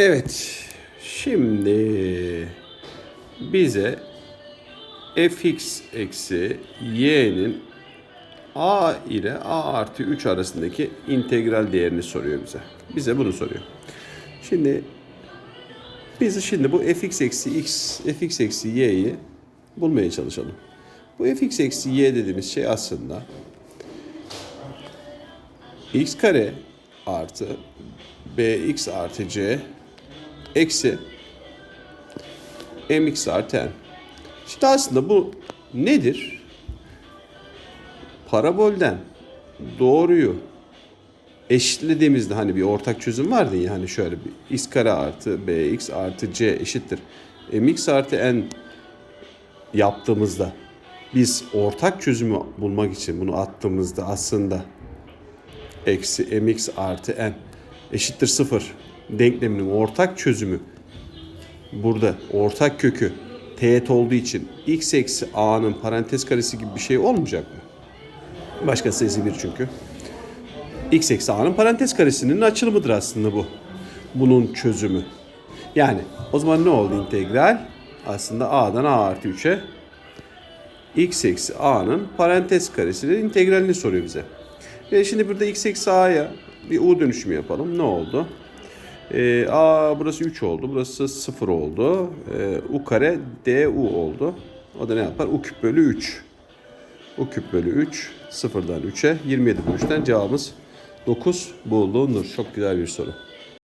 Evet. Şimdi bize fx eksi y'nin a ile a artı 3 arasındaki integral değerini soruyor bize. Bize bunu soruyor. Şimdi biz şimdi bu fx eksi x, fx eksi y'yi bulmaya çalışalım. Bu fx eksi y dediğimiz şey aslında x kare artı bx artı c eksi mx artı n. Şimdi aslında bu nedir? Parabolden doğruyu eşitlediğimizde hani bir ortak çözüm vardı ya hani şöyle bir x kare artı bx artı c eşittir. mx artı n yaptığımızda biz ortak çözümü bulmak için bunu attığımızda aslında eksi mx artı n eşittir 0 denkleminin ortak çözümü burada ortak kökü teğet olduğu için x eksi a'nın parantez karesi gibi bir şey olmayacak mı? Başka sayısı bir çünkü. x eksi a'nın parantez karesinin açılımıdır aslında bu. Bunun çözümü. Yani o zaman ne oldu integral? Aslında a'dan a artı 3'e x eksi a'nın parantez karesinin integralini soruyor bize. Ve şimdi burada x eksi a'ya bir u dönüşümü yapalım. Ne oldu? Ee, a burası 3 oldu. Burası 0 oldu. Ee, u kare du oldu. O da ne yapar? u küp bölü 3. u küp bölü 3. 0'dan 3'e 27 bölü 3'ten cevabımız 9 bulunur. Çok güzel bir soru.